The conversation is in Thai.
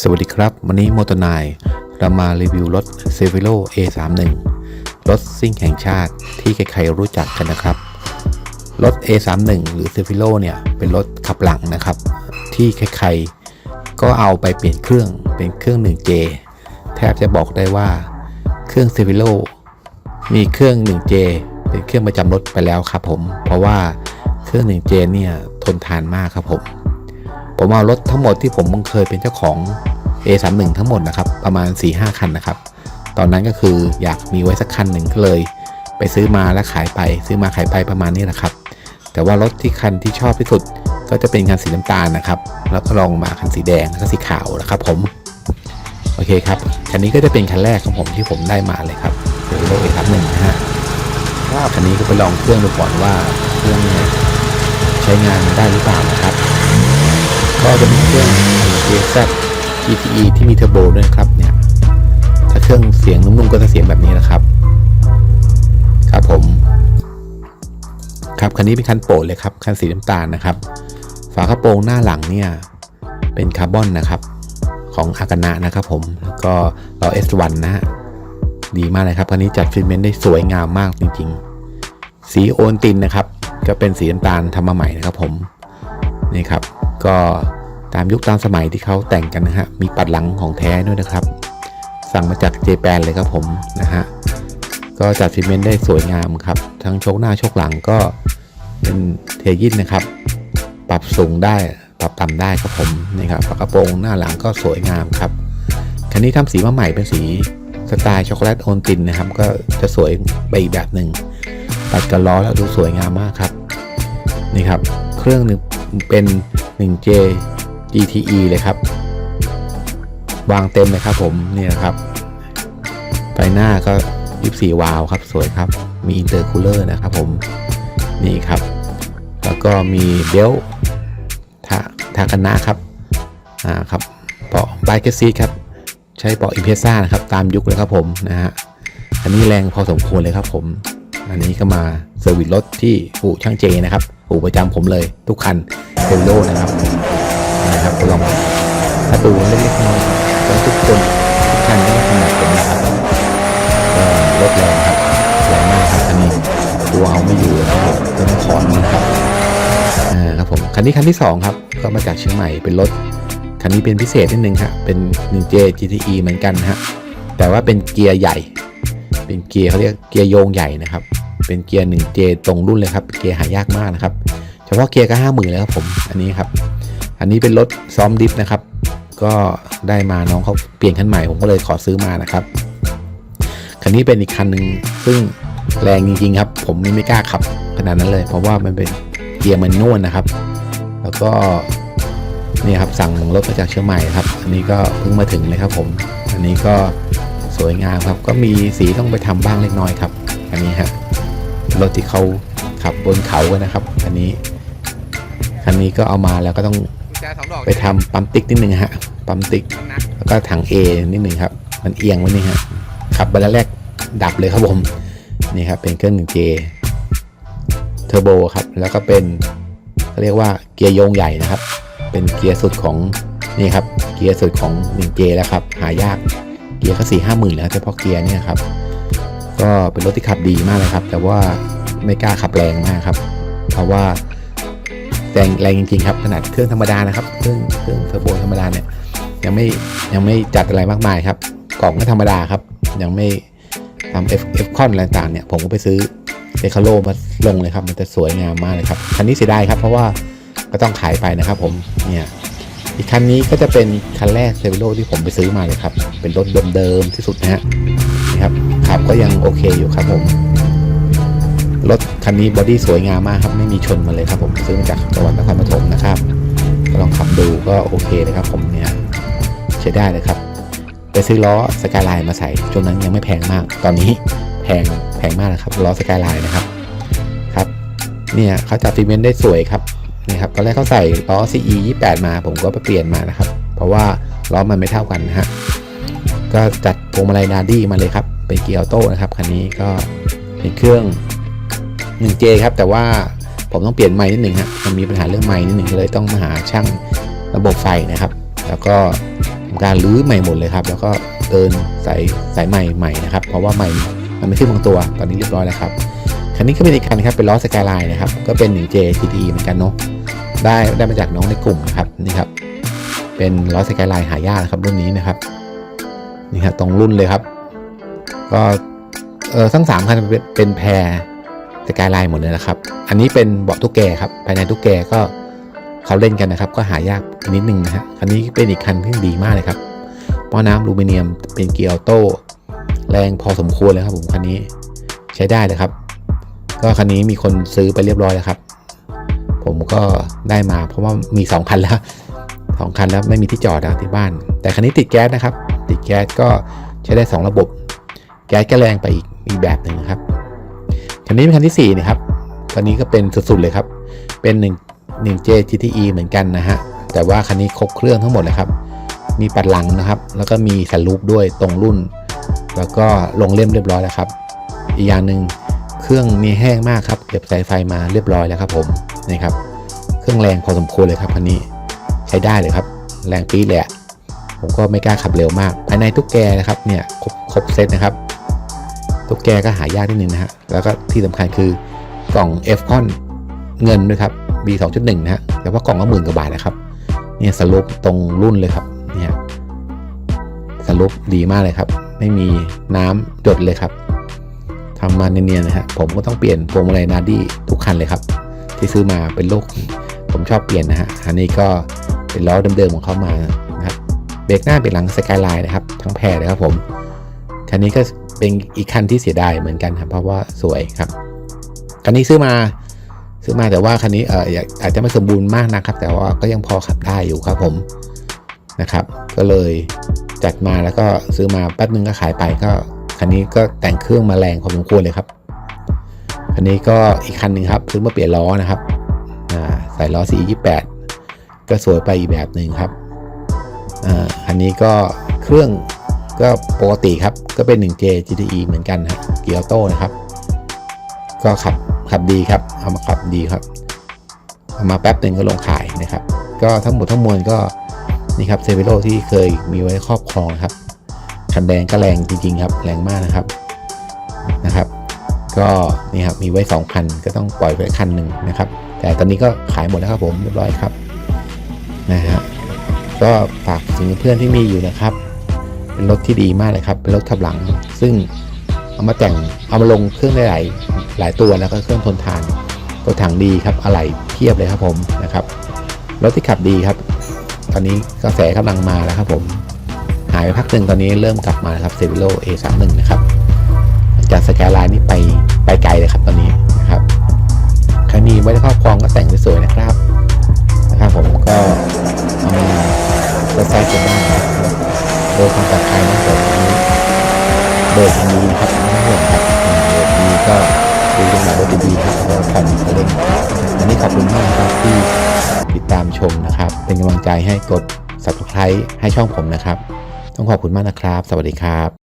สวัสดีครับ วันนี้โมโตนายเรามารีวิวรถ c e v i l o A31 รถซิ่งแห่งชาติที่ใครๆรู้จักกันนะครับ รถ A31 หรือ c e v i l o เนี่ย เป็นรถขับหลังนะครับ ที่ใครๆก็เอาไปเปลี่ยนเครื่องเป็นเครื่อง 1J แทบจะบอกได้ว่าเครื่อง c e v i l o มีเครื่อง 1J เป็นเครื่องประจำรถไปแล้วครับผม เพราะว่าเครื่อง 1J เนี่ยทนทานมากครับผม ผมเอารถทั้งหมดที่ผมเคยเป็นเจ้าของ A31 ทั้งหมดนะครับ ประมาณ 4-5 คันนะครับ ตอนนั้นก็คืออยากมีไว้สักคันหนึ่งก็เลย ไปซื้อมาแล้วขายไป ซื้อมาขายไปประมาณนี้แหละครับ แต่ว่ารถที่คันที่ชอบที่สุด ก็จะเป็นคันสีน้ำตาลนะครับ แล้วก็ลองมาคันสีแดงแล้วก็สีขาวนะครับ ผม โอเคครับ คันนี้ก็จะเป็นคันแรกของผมที่ผมได้มาเลยครับคือรถ A31 นะฮะคันนี้ก็ไปลองเครื่องดูก่อนว่าเครื่องเนี่ยใช้งานได้หรือเปล่านะครับ ก็จะมีเครื่อง JZ GTE ที่มีเทอร์โบด้วยครับเนี่ยถ้าเครื่องเสียงนุ่มๆก็จะเสียงแบบนี้นะครับ ครับผม ครับคันนี้เป็นคันโปรดเลยครับคันสีน้ำตาลนะครับ ฝากระโปรงหน้าหลังเนี่ยเป็นคาร์บอนนะครับของอากานะนะครับผมแล้วก็ล้อ S1 นะฮะดีมากเลยครับคันนี้จัดฟิลเมนต์ได้สวยงามมากจริงๆ สีโอนตินนะครับ ก็เป็นสีน้ำตาลทำมาใหม่นะครับผมนี่ครับ ก็ตามยุคตามสมัยที่เขาแต่งกันนะฮะ มีปัดหลังของแท้ด้วยนะครับ สั่งมาจากเจแปนเลยครับผมนะฮะ ก็จัดฟิเมนต์ได้สวยงามครับ ทั้งโชคหน้าโชคหลังก็เป็นเทยินนะครับ ปรับสูงได้ ปรับต่ำได้ครับผมนี่ครับฝากระโปรงหน้าหลังก็สวยงามครับ คันนี้ทำสีมาใหม่เป็นสีสไตล์ช็อกโกแลตโอนตินนะครับ ก็จะสวยไปอีกแบบหนึ่งตัดกับล้อแล้วดูสวยงามมากครับ นี่ครับ เครื่องหนึ่ง เป็น 1J GTE เลยครับ วางเต็มเลยครับผมนี่นะครับไฟหน้าก็ 24 วาล์วครับ สวยครับ มีอินเตอร์คูลเลอร์นะครับผมนี่ครับ แล้วก็มีเบลทาทากันนะครับอ่าครับเบาะไบเกซีครับ ใช้เบาะอิมเพรซ่านะครับ ตามยุคเลยครับผมนะฮะอันนี้แรงพอสมควรเลยครับผม อันนี้ก็มาเซอร์วิสรถที่อู่ช่างเจนะครับ อู่ประจำผมเลยทุกคัน เทโลนะครับนะครับลองถ้าดูเล็กๆน้อยๆทุกคนทุกคันก็ขนาดผมนะครับก็รถแรงครับแรงมากครับคันนี้ตัวเอาไม่อยู่นะครับผมก็ต้องขอนนะครับอ่าครับผมคันนี้คันที่สองครับ ก็มาจากเชียงใหม่เป็นรถคันนี้เป็นพิเศษนิดนึงครับเป็น 1J GTE เหมือนกันฮะแต่ว่าเป็นเกียร์ใหญ่ เป็นเกียร์เขาเรียกเกียร์โยงใหญ่นะครับ เป็นเกียร์ 1J ตรงรุ่นเลยครับ เกียร์หายากมากนะครับ ฉพาะเกียร์ก็ห้าหมื่นแล้วครับผมอันนี้ครับ อันนี้เป็นรถซ้อมดิฟนะครับ ก็ได้มาน้องเขาเปลี่ยนคันใหม่ผมก็เลยขอซื้อมานะครับคันนี้เป็นอีกคันหนึ่งซึ่งแรงจริงๆครับ ผมไม่กล้าขับขนาดนั้นเลย เพราะว่ามันเป็นเกียร์มันนวลนะครับ แล้วก็นี่ครับสั่งรถมาจากเชียงใหม่ครับ อันนี้ก็เพิ่งมาถึงเลยครับผม อันนี้ก็สวยงามครับ ก็มีสีต้องไปทำบ้างเล็กน้อยครับ อันนี้ฮะรถที่เขาขับบนเขากันนะครับ อันนี้ คันนี้ก็เอามาแล้วก็ต้องกุญแจสองดอกไปทำปั๊มติ๊กนิดนึงฮะปั๊มติ๊กนะแล้วก็ถัง A นิดหนึ่งครับ มันเอียงไว้นี่ฮะขับไปแล้วแรกดับเลยครับผมนี่ครับเป็นเครื่อง 1J เทอร์โบครับแล้วก็เป็นเขาเรียกว่าเกียร์โยงใหญ่นะครับ เป็นเกียร์สุดของนี่ครับเกียร์สุดของ 1J แล้วครับหายากเกียร์ก็สี่ห้าหมื่นแล้วเฉพาะเกียร์เนี่ยครับก็เป็นรถที่ขับดีมากเลยครับ แต่ว่าไม่กล้าขับแรงมากครับ เพราะว่า แรงแรงจริงๆครับขนาดเครื่องธรรมดานะครับเครื่องเครื่องเทอร์โบธรรมดาเนี่ยยังไม่ยังไม่จัดอะไรมากมายครับกล่องก็ธรรมดาครับ ยังไม่ทำ F F คอนอะไรต่างเนี่ยผมก็ไปซื้อเดคาโลมาลงเลยครับ มันจะสวยงามมากเลยครับคันนี้เสียดายครับเพราะว่าก็ต้องขายไปนะครับผมเนี่ยอีกคันนี้ก็จะเป็นคันแรกเซเวโรที่ผมไปซื้อมาเลยครับ เป็นรถเดิมๆที่สุดนะฮะนะครับขับก็ยังโอเคอยู่ครับผม รถคันนี้บอดี้สวยงามมากครับไม่มีชนมาเลยครับผมซื้อมาจากจังหวัดนครปฐมนะครับลองขับดูก็โอเคเลยครับผมเนี่ยใช้ได้เลยครับไปซื้อล้อสกายไลน์มาใส่ช่วงนั้นยังไม่แพงมาก ตอนนี้แพงแพงมากนะครับล้อสกายไลน์นะครับครับเนี่ยเขาจัดฟิเมนต์ได้สวยครับนี่ครับตอนแรกเขาใส่ล้อ CE 28 มาผมก็ไปเปลี่ยนมานะครับ เพราะว่าล้อมันไม่เท่ากันนะฮะก็จัดพวงมาลัยนาดี้มาเลยครับเป็นเกียร์ออโต้นะครับคันนี้ก็เป็นเครื่อง 1J ครับแต่ว่าผมต้องเปลี่ยนไม้นิดหนึ่งฮะมันมีปัญหาเรื่องไม้นิดหนึ่งเลยต้องมาหาช่างระบบไฟนะครับ แล้วก็ทำการรื้อใหม่หมดเลยครับ แล้วก็เดินสายสายใหม่ใหม่นะครับ เพราะว่าใหม่มันไม่ขึ้นบางตัวตอนนี้เรียบร้อยแล้วครับคันนี้ก็เป็นอีกคันครับเป็นล้อสกายไลน์นะครับก็เป็น 1J GTE เหมือนกันเนาะได้ได้มาจากน้องในกลุ่มนะครับนี่ครับเป็นล้อสกายไลน์หายากนะครับรุ่นนี้นะครับนี่ครับตรงรุ่นเลยครับ ก็เออทั้งสามคันเป็นเป็นแพร สกายไลน์หมดเลยนะครับ อันนี้เป็นเบาะตุ๊กแกครับ ภายในตุ๊กแกก็เขาเล่นกันนะครับ ก็หายากนิดนึงนะฮะคันนี้เป็นอีกคันที่ดีมากเลยครับหม้อน้ำลูมิเนียมเป็นเกียร์ออโต้แรงพอสมควรเลยครับผมคันนี้ใช้ได้เลยครับ ก็คันนี้มีคนซื้อไปเรียบร้อยแล้วครับ ผมก็ได้มาเพราะว่ามี 2 คันแล้วสองคันแล้วไม่มีที่จอดนะที่บ้าน แต่คันนี้ติดแก๊สนะครับ ติดแก๊สก็ใช้ได้ 2 ระบบ แก๊สก็แรงไปอีกอีกแบบหนึ่งครับ คันนี้เป็นคันที่ 4 นะครับ คันนี้ก็เป็นสุดๆเลยครับ เป็น 1 1 J GTE เหมือนกันนะฮะ แต่ว่าคันนี้ครบเครื่องทั้งหมดเลยครับ มีปัดหลังนะครับ แล้วก็มีสันลูปด้วยตรงรุ่น แล้วก็ลงเล่มเรียบร้อยแล้วครับ อีกอย่างหนึ่งเครื่องมีแห้งมากครับ เก็บสายไฟมาเรียบร้อยแล้วครับผมนี่ครับ เครื่องแรงพอสมควรเลยครับคันนี้ ใช้ได้เลยครับ แรงปี๊ดเลยอะผมก็ไม่กล้าขับเร็วมาก ภายในตุ๊กแกนะครับ เนี่ยครบครบเซตนะครับ ตุ๊กแกก็หายากนิดนึงนะฮะ แล้วก็ที่สำคัญคือกล่อง f c o n เงินด้วยครับ B 2.1นะฮะ แต่ว่ากล่องก็หมื่นกว่าบาทนะครับ เนี่ยสรุปตรงรุ่นเลยครับ เนี่ยสรุปดีมากเลยครับ ไม่มีน้ำหยดเลยครับทำมาเนียนๆนะฮะ ผมก็ต้องเปลี่ยนพวงมาลัยนาดี้ทุกคันเลยครับ ที่ซื้อมาเป็นลูกผมชอบเปลี่ยนนะฮะ อันนี้ก็เป็นล้อเดิมๆของเขามานะครับ เบรกหน้าเบรกหลังสกายไลน์นะครับ ทั้งแพรเลยครับผม คันนี้ก็ เป็นอีกคันที่เสียดายเหมือนกันครับ เพราะว่าสวยครับ คันนี้ซื้อมาซื้อมาแต่ว่าคันนี้เอออากอาจจะไม่สมบูรณ์มากนะครับ แต่ว่าก็ยังพอขับได้อยู่ครับผมนะครับ ก็เลยจัดมาแล้วก็ซื้อมาแป๊บนึงก็ขายไปก็คันนี้ก็แต่งเครื่องมาแรงพอสมควรเลยครับคันนี้ก็อีกคันหนึ่งครับซื้อมาเปลี่ยนล้อนะครับอ่าใส่ล้อ C28 ก็สวยไปอีกแบบหนึ่งครับอ่าอันนี้ก็เครื่อง ก็ปกติครับก็เป็น 1J GTE เหมือนกันครับเกียร์โต้นะครับ ก็ขับขับดีครับเอามาขับดีครับเอามาแป๊บหนึ่งก็ลงขายนะครับ ก็ทั้งหมดทั้งมวลก็นี่ครับเซเวโรที่เคยมีไว้ครอบครองครับคันแดงก็แรงจริงๆครับ แรงมากนะครับนะครับ ก็นี่ครับมีไว้ 2,000 ก็ต้องปล่อยไปคันหนึ่งนะครับ แต่ตอนนี้ก็ขายหมดแล้วครับผมเรียบร้อยครับนะฮะก็ฝากถึงเพื่อนที่มีอยู่นะครับ เป็นรถที่ดีมากเลยครับ เป็นรถทับหลัง ซึ่งเอามาแต่งเอามาลงเครื่องได้หลายหลายตัวแล้วก็เครื่องทนทานตัวถังดีครับอะไหล่เพียบเลยครับผมนะครับรถที่ขับดีครับ ตอนนี้กระแสกำลังมาแล้วครับผมหายไปพักหนึ่งตอนนี้เริ่มกลับมาครับเซวิโล A31 นะครับจากสแกลไลน์นี่ไปไปไกลเลยครับตอนนี้นะครับใครมีไว้ในครอบครองก็แต่งสวยๆนะครับนะครับผมก็เอามาเปิดไฟกันได้ครับ โดยความปลอดภัยนะครับนี้เบอร์ทางนี้นะครับไม่ห่วงครับเบอร์นี้ก็ดูตรงไหนรถดีครับแล้วผ่อนเล่นครับวันนี้ขอบคุณมากครับที่ติดตามชมนะครับ เป็นกำลังใจให้กด subscribe ให้ช่องผมนะครับ ต้องขอบคุณมากนะครับ สวัสดีครับ